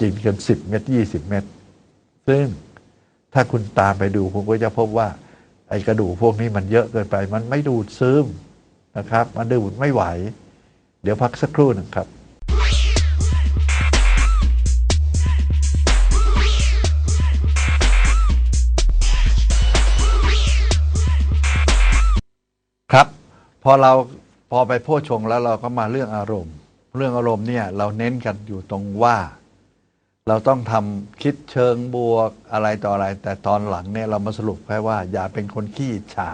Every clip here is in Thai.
กินกันสิบเม็ดยี่สิบเม็ดซึ่งถ้าคุณตามไปดูคุณก็จะพบว่า ไอ้กระดูกพวกนี้มันเยอะเกินไป มันไม่ดูดซึมนะครับ มันดูดไม่ไหว เดี๋ยวพักสักครู่หนึ่งครับครับพอเราพอไปโพชงแล้วเราก็มาเรื่องอารมณ์ เรื่องอารมณ์เนี่ยเราเน้นกันอยู่ตรงว่า เราต้องทำคิดเชิงบวกอะไรต่ออะไร แต่ตอนหลังเนี่ยเรามาสรุปแค่ว่า อย่าเป็นคนขี้ฉา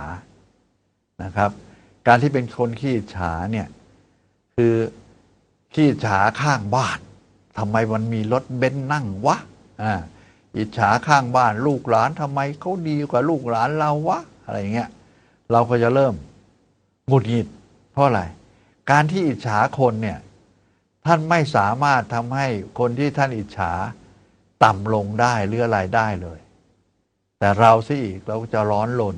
นะครับ การที่เป็นคนขี้ฉาเนี่ยคือขี้ฉาข้างบ้านทำไมมันมีรถเบนซ์นั่งวะอ่าอิจฉาข้างบ้านลูกหลานทำไมเขาดีกว่าลูกหลานเราวะอะไรเงี้ยเราก็จะเริ่มหงุดหงิดเพราะอะไร การที่อิจฉาคนเนี่ย ท่านไม่สามารถทำให้คนที่ท่านอิจฉาต่ำลงได้หรืออะไรได้เลย แต่เราซิอีกเราก็จะร้อนลน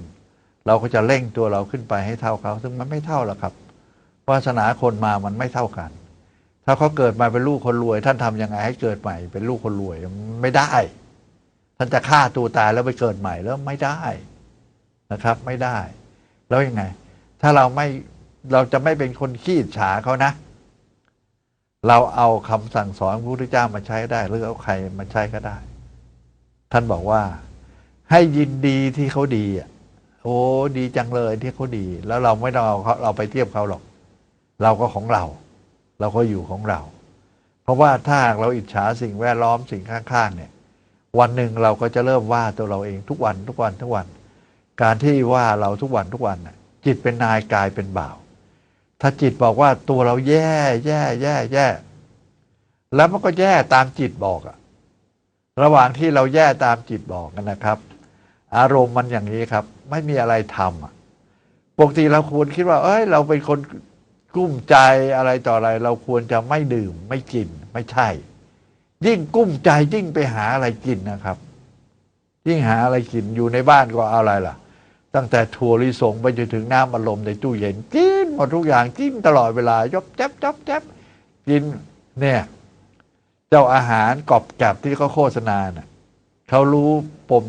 เราก็จะเร่งตัวเราขึ้นไปให้เท่าเขา ซึ่งมันไม่เท่าหรอกครับวาสนาคนมามันไม่เท่ากัน ถ้าเขาเกิดมาเป็นลูกคนรวย ท่านทำยังไงให้เกิดใหม่ เป็นลูกคนรวยไม่ได้ ท่านจะฆ่าตัวตายแล้วไปเกิดใหม่แล้วไม่ได้นะครับ ไม่ได้ แล้วยังไง ถ้าเราไม่เราจะไม่เป็นคนขี้อิจฉาเขานะ เราเอาคำสั่งสอนพระพุทธเจ้ามาใช้ได้ หรือเอาใครมาใช้ก็ได้ ท่านบอกว่า ให้ยินดีที่เขาดีอะโอ้ดีจังเลยที่เขาดี แล้วเราไม่ต้องเอาเขาเราไปเทียบเขาหรอก เราก็ของเรา เราก็อยู่ของเรา เพราะว่าถ้าเราอิจฉาสิ่งแวดล้อมสิ่งข้างๆเนี่ย วันหนึ่งเราก็จะเริ่มว่าตัวเราเองทุกวันทุกวันทุกวัน การที่ว่าเราทุกวันทุกวันน่ะจิตเป็นนายกายเป็นบ่าว ถ้าจิตบอกว่าตัวเราแย่แย่แย่แย่ แล้วมันก็แย่ตามจิตบอกอะระหว่างที่เราแย่ตามจิตบอกกันนะครับ อารมณ์มันอย่างนี้ครับ ไม่มีอะไรทำอะปกติเราควรคิดว่า เอ้ย เราเป็นคนกุ้มใจอะไรต่ออะไร เราควรจะไม่ดื่มไม่กินไม่ใช่ ยิ่งกุ้มใจยิ่งไปหาอะไรกินนะครับ ยิ่งหาอะไรกินอยู่ในบ้านก็อะไรล่ะ ตั้งแต่ถั่วลิสงไปจนถึงน้ำอารมณ์ในตู้เย็นกิน หมดทุกอย่างกินตลอดเวลายบแจับจับจับกินเนี่ย เจ้าอาหารกรอบแกรบที่เขาโฆษณาเน่ะเขารู้ปม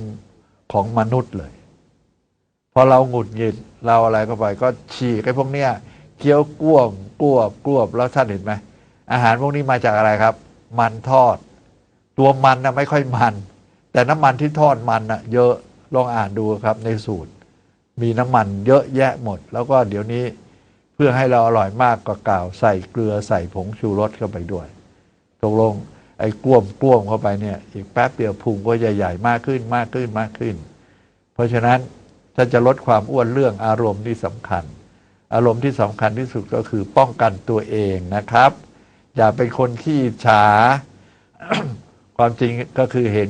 ของมนุษย์เลย พอเราหงุดหงิดเราอะไรเข้าไป ก็ฉีกไอ้พวกเนี้ยเคี้ยวกล้วมกล้วบกล้วบแล้วท่านเห็นไหมอาหารพวกนี้มาจากอะไรครับ มันทอด ตัวมันนะไม่ค่อยมัน แต่น้ำมันที่ทอดมันนะเยอะลองอ่านดูครับในสูตร มีน้ำมันเยอะแยะหมด แล้วก็เดี๋ยวนี้ พื่อให้เราอร่อยมากก็กล่าใส่เกลือใส่ผงชูรสเข้าไปด้วยตกลงไอ้กล้วมกล้วมเข้าไปเนี่ย อีกแป๊บเดียวพุงก็ใหญ่ๆมากขึ้นมากขึ้นมากขึ้น เพราะฉะนั้นถ้าจะลดความอ้วนเรื่องอารมณ์ที่สำคัญ อารมณ์ที่สำคัญที่สุดก็คือป้องกันตัวเองนะครับ อย่าเป็นคนขี้ฉา ความจริงก็คือเห็น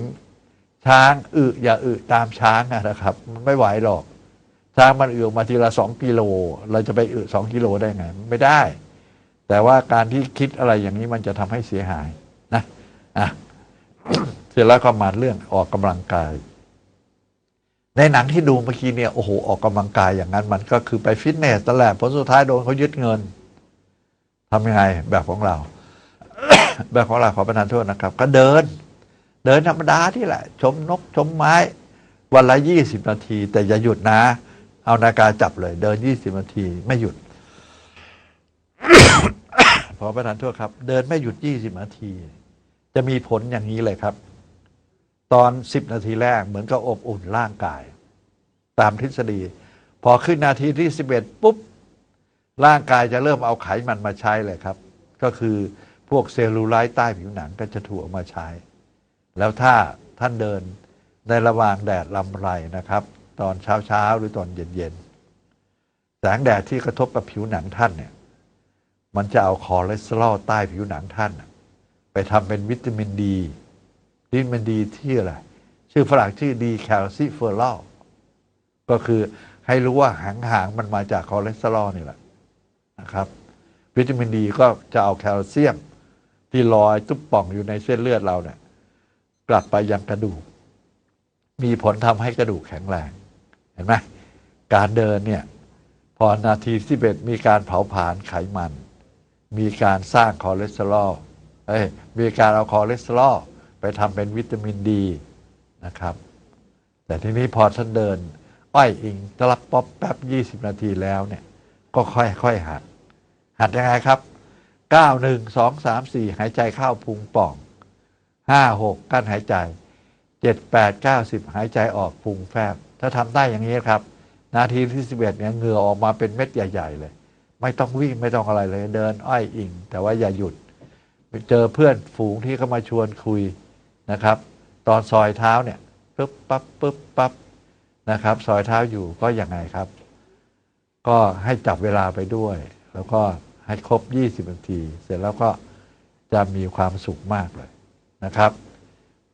ช้างอึอย่าอึตามช้างนะครับ มันไม่ไหวหรอก ช้างมันอึออกมาทีละสองกิโล เราจะไปอึสองกิโลได้ไง ไม่ได้ แต่ว่าการที่คิดอะไรอย่างนี้มันจะทำให้เสียหายนะอะเสร็จแล้วก็มาเรื่องออกกำลังกาย ในหนังที่ดูเมื่อกี้เนี่ยโอ้โหออกกำลังกายอย่างนั้นมันก็คือไปฟิตเนสนั่นแหละผลสุดท้ายโดนเขายึดเงินทำยังไงแบบของเรา แบบของเราขอประทานโทษนะครับ ก็เดิน เดินธรรมดาที่แหละ ชมนกชมไม้ วันละยี่สิบนาที แต่อย่าหยุดนะ เอานาฬิกาจับเลย เดินยี่สิบนาทีไม่หยุด ขอประทานโทษครับ เดินไม่หยุดยี่สิบนาที จะมีผลอย่างนี้เลยครับ ตอนสิบนาทีแรกเหมือนกับอบอุ่นร่างกาย ตามทฤษฎี พอขึ้นนาทีที่สิบเอ็ดปุ๊บ ร่างกายจะเริ่มเอาไขมันมาใช้เลยครับ ก็คือพวกเซลลูไลท์ใต้ผิวหนังก็จะถูกเอามาใช้ แล้วถ้าท่านเดินในระหว่างแดดลำไรนะครับ ตอนเช้าเช้าหรือตอนเย็นเย็นแสงแดดที่กระทบกับผิวหนังท่านเนี่ยมันจะเอาคอเลสเตอรอลใต้ผิวหนังท่าน ไปทำเป็นวิตามินดีวิตามินดีที่อะไร ชื่อฝรั่งชื่อดีแคลซิเฟอรอลก็คือให้รู้ว่าหางหางๆมันมาจากคอเลสเตอรอลนี่แหละนะครับ วิตามินดีก็จะเอาแคลเซียมที่ลอยตุ๊บป่องอยู่ในเส้นเลือดเราเนี่ยกลับไปยังกระดูก มีผลทำให้กระดูกแข็งแรง เห็นไหมการเดินเนี่ยพอนาทีที่เบ็ดมีการเผาผลาญไขมัน มีการสร้างคอเลสเตอรอลเอ้ยมีการเอาคอเลสเตอรอลไปทำเป็นวิตามินดีนะครับ แต่ทีนี้พอท่านเดินอ้อยอิงตลับป๊อปแป๊บยี่สิบนาทีแล้วเนี่ยก็ค่อยๆหัด หัดยังไงครับเก้าหนึ่งสองสามสี่หายใจเข้าพุงป่องห้าหกกั้นหายใจเจ็ดแปดเก้าสิบหายใจออกพุงแฟบ ถ้าทำได้อย่างนี้ครับ นาทีที่สิบเอ็ดเนี่ยเหงื่อออกมาเป็นเม็ดใหญ่ ๆ เลย ไม่ต้องวิ่งไม่ต้องอะไรเลย เดินอ้อยอิง แต่ว่าอย่าหยุดไปเจอเพื่อนฝูงที่เขามาชวนคุยนะครับ ตอนซอยเท้าเนี่ยปึ๊บปั๊บปึ๊บปั๊บนะครับซอยเท้าอยู่ก็ยังไงครับ ก็ให้จับเวลาไปด้วย แล้วก็ให้ครบ 20นาที เสร็จแล้วก็จะมีความสุขมากเลยนะครับ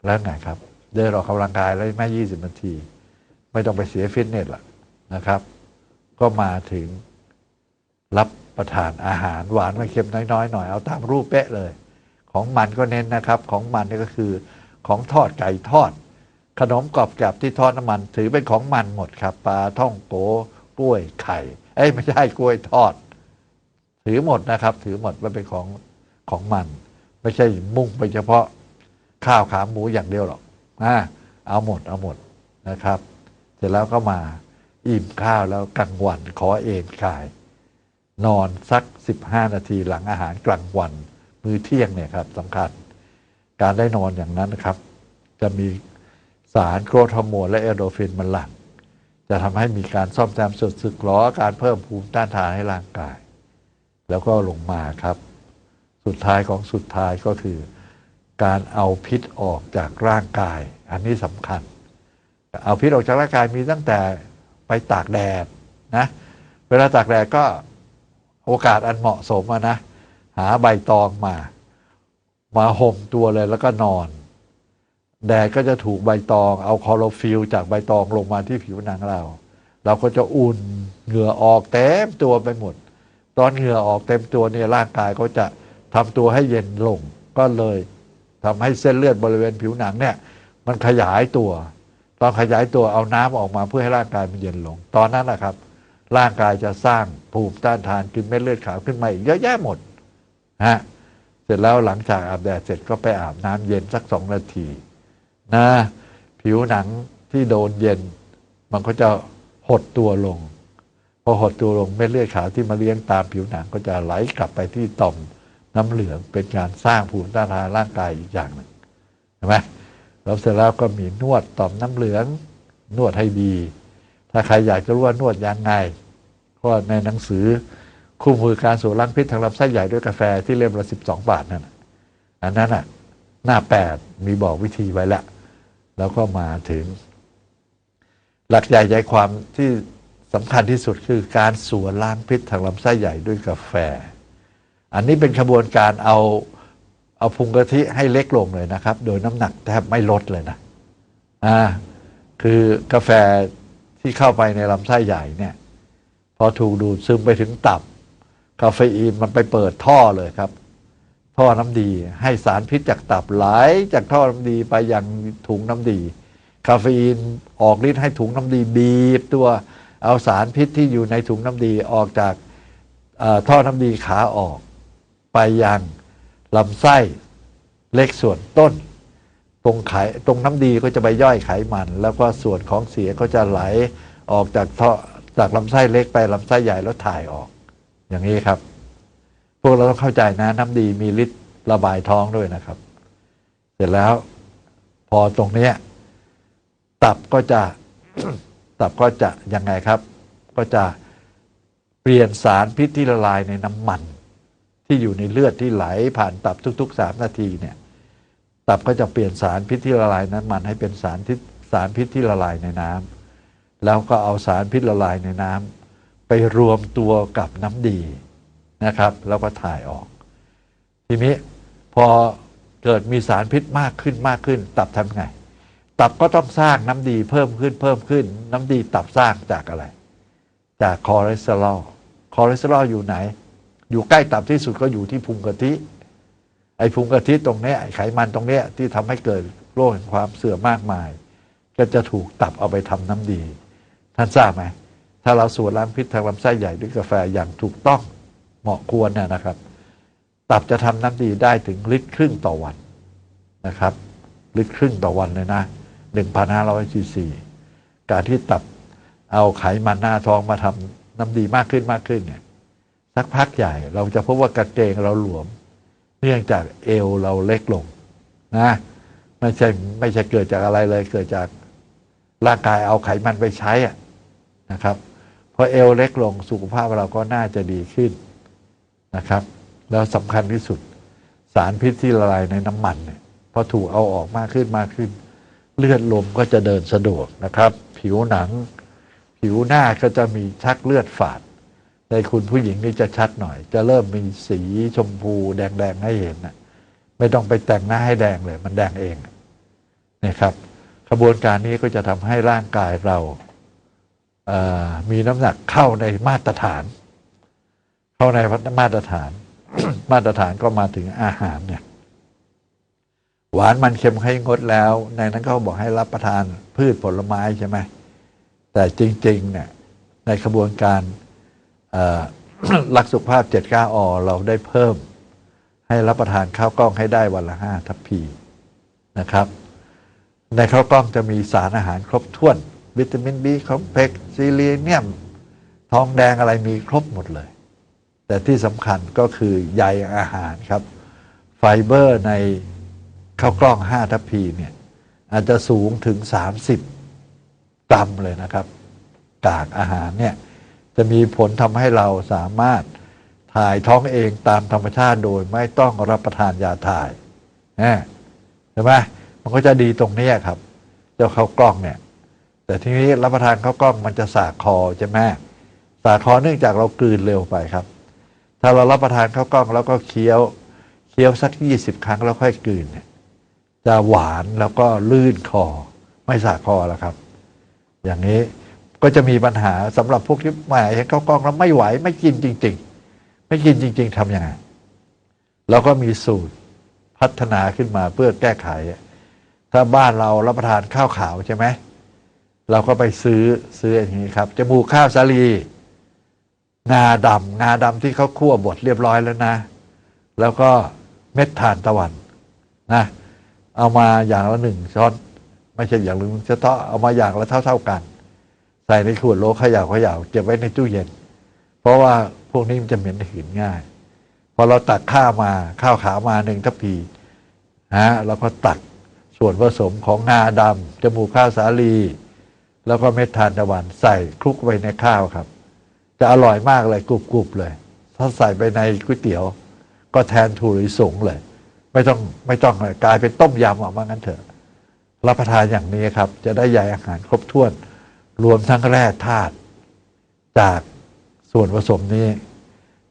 แล้วไงครับ เดินออกกำลังกายแล้วไม่ 20นาที ไม่ต้องไปเสียฟิตเนสละนะครับ ก็มาถึงรับประทานอาหารหวานไม่เค็มน้อยๆหน่อยเอาตามรูปเป๊ะเลย ของมันก็เน้นนะครับ ของมันนี่ก็คือของทอดไก่ทอด ขนมกรอบแกรบที่ทอดน้ำมัน ถือเป็นของมันหมดครับปลาท่องโกกล้วยไข่เอ้ยไม่ใช่กล้วยทอด ถือหมดนะครับ ถือหมดว่าเป็นของของมัน ไม่ใช่มุ่งไปเฉพาะข้าวขาหมูอย่างเดียวหรอกอ่าเอาหมดเอาหมดนะครับ เสร็จแล้วก็มาอิ่มข้าวแล้วกลางวันขอเอนกาย นอนสัก 15 นาทีหลังอาหารกลางวัน มื้อเที่ยงเนี่ยครับสำคัญ การได้นอนอย่างนั้นนะครับ จะมีสารโกรทฮอร์โมนและเอโดฟินมันหลั่งจะทำให้มีการซ่อมแซมส่วนสึกหรอการเพิ่มภูมิต้านทานให้ร่างกาย แล้วก็ลงมาครับ สุดท้ายของสุดท้ายก็คือ การเอาพิษออกจากร่างกาย อันนี้สำคัญ เอาพิษออกจากร่างกายมีตั้งแต่ไปตากแดดนะ เวลาตากแดดก็โอกาสอันเหมาะสมะนะ หาใบตองมา มาห่มตัวเลยแล้วก็นอน แดดก็จะถูกใบตอง เอาคลอโรฟิลจากใบตองลงมาที่ผิวหนังเรา เราก็จะอุ่นเหงื่อออกเต็มตัวไปหมด ตอนเหงื่อออกเต็มตัวเนี่ยร่างกายก็จะทำตัวให้เย็นลง ก็เลยทำให้เส้นเลือดบริเวณผิวหนังเนี่ย มันขยายตัว ตอนขยายตัวเอาน้ำออกมาเพื่อให้ร่างกายมันเย็นลง ตอนนั้นแหละครับ ร่างกายจะสร้างภูมิต้านทานกินเม็ดเลือดขาวขึ้นมาอีกเยอะแยะหมดฮะเสร็จแล้วหลังจากอาบแดดเสร็จก็ไปอาบน้ำเย็นสักสองนาทีนะผิวหนังที่โดนเย็น มันก็จะหดตัวลงพอหดตัวลงเม็ดเลือดขาวที่มาเลี้ยงตามผิวหนังก็จะไหลกลับไปที่ต่อมน้ำเหลืองเป็นการสร้างภูมิต้านทานร่างกายอีกอย่างหนึ่งเห็นไหม แล้วเสร็จแล้วก็มีนวดต่อมน้ำเหลือง นวดให้ดี ถ้าใครอยากจะรู้ว่านวดยังไงก็ในหนังสือคู่มือการสูบล้างพิษทางลำไส้ใหญ่ด้วยกาแฟที่เล่มละสิบสองบาทนั่นอันนั้นอะหน้าแปดมีบอกวิธีไว้แล้วแล้วก็มาถึง หลักใหญ่ใจความที่สำคัญที่สุดคือการสูบล้างพิษทางลำไส้ใหญ่ด้วยกาแฟ อันนี้เป็นขบวนการเอา เอาพุงกะทิให้เล็กลงเลยนะครับ โดยน้ำหนักแทบไม่ลดเลยนะอ่าคือกาแฟที่เข้าไปในลำไส้ใหญ่เนี่ย พอถูกดูดซึมไปถึงตับ คาเฟอีนมันไปเปิดท่อเลยครับ ท่อน้ำดีให้สารพิษจากตับไหลจากท่อน้ำดีไปยังถุงน้ำดี คาเฟอีนออกฤทธิ์ให้ถุงน้ำดีบีบตัวเอาสารพิษที่อยู่ในถุงน้ำดีออกจากท่อน้ำดีขาออกไปยัง ลำไส้เล็กส่วนต้น ตรงไขตรงน้ำดีก็จะไปย่อยไขมัน แล้วก็ส่วนของเสียก็จะไหลออกจากท่อจากลำไส้เล็กไปลำไส้ใหญ่แล้วถ่ายออก อย่างนี้ครับ พวกเราต้องเข้าใจนะน้ำดีมีฤทธิ์ระบายท้องด้วยนะครับ เสร็จแล้ว พอตรงเนี้ยตับก็จะตับก็จะยังไงครับ ก็จะเปลี่ยนสารพิษที่ละลายในน้ำมัน ที่อยู่ในเลือดที่ไหลผ่านตับทุกๆสามนาทีเนี่ยตับก็จะเปลี่ยนสารพิษที่ละลายน้ำมันให้เป็นสารพิษสารพิษที่ละลายในน้ำแล้วก็เอาสารพิษละลายในน้ำไปรวมตัวกับน้ำดีนะครับ แล้วก็ถ่ายออก ทีนี้พอเกิดมีสารพิษมากขึ้นมากขึ้น ตับทำไง ตับก็ต้องสร้างน้ำดีเพิ่มขึ้นเพิ่มขึ้น น้ำดีตับสร้างจากอะไร จากคอเลสเตอรอลคอเลสเตอรอลอยู่ไหน อยู่ใกล้ตับที่สุดก็อยู่ที่พุงกะทิ ไอ้พุงกะทิตรงเนี้ยไอ้ไขมันตรงเนี้ยที่ทำให้เกิดโรคแห่งความเสื่อมมากมาย ก็จะถูกตับเอาไปทำน้ำดี ท่านทราบไหมถ้าเราสูบล้างพิษทางลำไส้ใหญ่ด้วยกาแฟอย่างถูกต้องเหมาะควรเนี่ยนะครับ ตับจะทำน้ำดีได้ถึงลิตรครึ่งต่อวันนะครับหรือครึ่งต่อวันเลยนะ1,500ซีซีการที่ตับเอาไขมันหน้าท้องมาทำน้ำดีมากขึ้นมากขึ้นเนี่ย สักพักใหญ่ เราจะพบว่ากระเกงเราหลวม เนื่องจากเอวเราเล็กลงนะไม่ใช่ไม่ใช่เกิดจากอะไรเลย เกิดจากร่างกายเอาไขมันไปใช้อะนะครับพอเอวเล็กลงสุขภาพเราก็น่าจะดีขึ้นนะครับ แล้วสำคัญที่สุด สารพิษที่ละลายในน้ำมันเนี่ยพอถูกเอาออกมากขึ้นมากขึ้น เลือดลมก็จะเดินสะดวกนะครับ ผิวหนัง ผิวหน้าก็จะมีชักเลือดฝาด ในคุณผู้หญิงนี่จะชัดหน่อย จะเริ่มมีสีชมพูแดงๆให้เห็นนะไม่ต้องไปแต่งหน้าให้แดงเลย มันแดงเองนะครับกระบวนการนี้ก็จะทำให้ร่างกายเราเอ่อมีน้ำหนักเข้าในมาตรฐาน เข้าในมาตรฐาน มาตรฐานก็มาถึงอาหารเนี่ยหวานมันเค็มให้งดแล้ว ในนั้นเขาบอกให้รับประทานพืชผลไม้ใช่ไหมแต่จริงๆเนี่ยในกระบวนการ เอ่อรักสุขภาพ 79อเราได้เพิ่ม ให้รับประทานข้าวกล้องให้ได้วันละ 5 ทัพพีนะครับ ในข้าวกล้องจะมีสารอาหารครบถ้วน วิตามินบีคอมเพล็กซ์ซีเลียเนียม ทองแดงอะไรมีครบหมดเลย แต่ที่สำคัญก็คือใยอาหารครับ ไฟเบอร์ในข้าวกล้อง 5 ทัพพีเนี่ยอาจจะสูงถึง 30 กรัมเลยนะครับ กากอาหารเนี่ย จะมีผลทำให้เราสามารถถ่ายท้องเองตามธรรมชาติโดยไม่ต้องรับประทานยาถ่ายนะใช่ไหมมันก็จะดีตรงนี้ครับ เจ้าข้าวกล้องเนี่ย แต่ทีนี้รับประทานข้าวกล้องมันจะสากคอใช่ไหมสากคอเนื่องจากเรากลืนเร็วไปครับ ถ้าเรารับประทานข้าวกล้องแล้วก็เคี้ยวเคี้ยวสักยี่สิบครั้งแล้วค่อยกลืนเนี่ยจะหวานแล้วก็ลื่นคอ ไม่สากคอแล้วครับ อย่างนี้ ก็จะมีปัญหาสำหรับพวกที่แหมเห็นข้าวกล้องแล้วไม่ไหวไม่กินจริง ๆ ไม่กินจริง ๆทำยังไงเราก็มีสูตรพัฒนาขึ้นมาเพื่อแก้ไข ถ้าบ้านเรารับประทานข้าวขาวใช่ไหมเราก็ไปซื้อซื้ออย่างนี้ครับจมูกข้าวสาลี งาดำงาดำที่เขาคั่วบดเรียบร้อยแล้วนะ แล้วก็เม็ดทานตะวันนะเอามาอย่างละหนึ่งช้อน ไม่ใช่อย่างละหนึ่งช้อนโต๊ะเอามาอย่างละเท่าเท่าๆกัน ใส่ในขวดโหลเขย่าเขย่าเก็บไว้ในตู้เย็น เพราะว่าพวกนี้มันจะเหม็นหืนง่าย พอเราตักข้าวมาข้าวขาวมาหนึ่งทัพพีฮะเราก็ตักส่วนผสมของงาดำจมูกข้าวสาลี แล้วก็เม็ดทานตะวันใส่คลุกไปในข้าวครับ จะอร่อยมากเลยกรุบๆเลย ถ้าใส่ไปในก๋วยเตี๋ยว ก็แทนถั่วลิสงเลย ไม่ต้องไม่ต้องเลยกลายเป็นต้มยำออกมางั้นเถอะรับประทานอย่างนี้ครับ จะได้ใยอาหารครบถ้วน รวมทั้งแร่ธาตุจากส่วนผสมนี้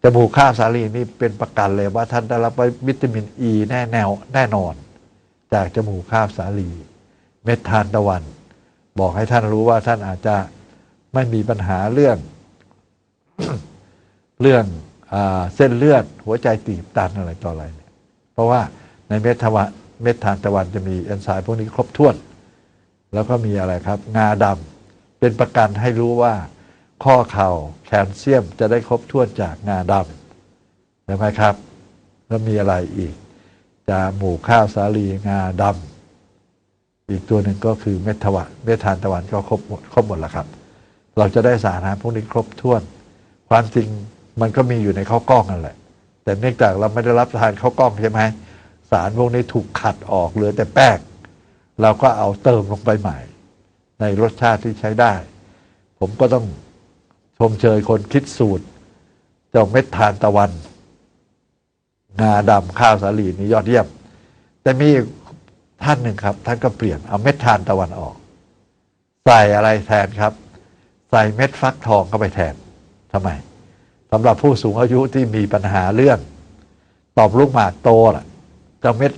จมูกข้าวสาลีนี่เป็นประกันเลยว่าท่านได้รับวิตามินอ e ีแน่แนวแน่นอน จากจมูกข้าวสาลี เม็ดทานตะวัน บอกให้ท่านรู้ว่าท่านอาจจะไม่มีปัญหาเรื่อง เรื่องอเส้นเลือดหัวใจตีบตันอะไรต่ออะไรเนี่ยเพราะว่าในเม็ดทวะเม็ดทานตะวันจะมีเอนไซม์พวกนี้ครบถ้วน แล้วก็มีอะไรครับ งาดำ เป็นประกันให้รู้ว่า ข้อเข่าแคลเซียมจะได้ครบถ้วนจากงาดำใช่ไหมครับ แล้วมีอะไรอีกจาหมูข้าวสาลีงาดำอีกตัวหนึ่งก็คือเม็ดทวะเม็ดทานตะวันก็ครบหมดครบหมดแล้วครับ เราจะได้สารอาหารพวกนี้ครบถ้วน ความจริงมันก็มีอยู่ในข้าวกล้องนั่นแหละ แต่เนื่องจากเราไม่ได้รับทานข้าวกล้องใช่ไหมสารพวกนี้ถูกขัดออกเหลือแต่แป้งเราก็เอาเติมลงไปใหม่ ในรสชาติที่ใช้ได้ ผมก็ต้องชมเชยคนคิดสูตร เจ้าเม็ดทานตะวัน งาดำข้าวสาลีนี่ยอดเยี่ยม แต่มีท่านหนึ่งครับ ท่านก็เปลี่ยนเอาเม็ดทานตะวันออก ใส่อะไรแทนครับ ใส่เม็ดฟักทองเข้าไปแทนทำไมสำหรับผู้สูงอายุที่มีปัญหาเรื่อง ตอบลูกหมากโตล่ะเจ้าเม็ด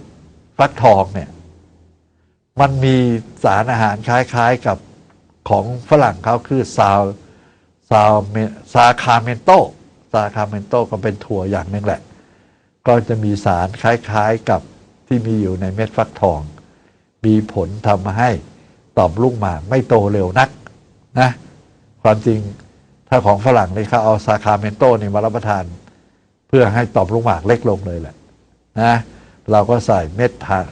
ฟักทองเนี่ย มันมีสารอาหารคล้ายๆกับของฝรั่งเขาคือซาวซาวเมซาคาเมนโตซาคาเมนโตก็เป็นถั่วอย่างนึงแหละ ก็จะมีสารคล้ายๆกับที่มีอยู่ในเม็ดฟักทอง มีผลทำให้ตอบลูกหมากไม่โตเร็วนักนะ ความจริงถ้าของฝรั่งนี่เขาเอาซาคาเมนโตนี่มารับประทาน เพื่อให้ตอบลูกหมากเล็กลงเลยแหละนะเราก็ใส่เม็ดทาน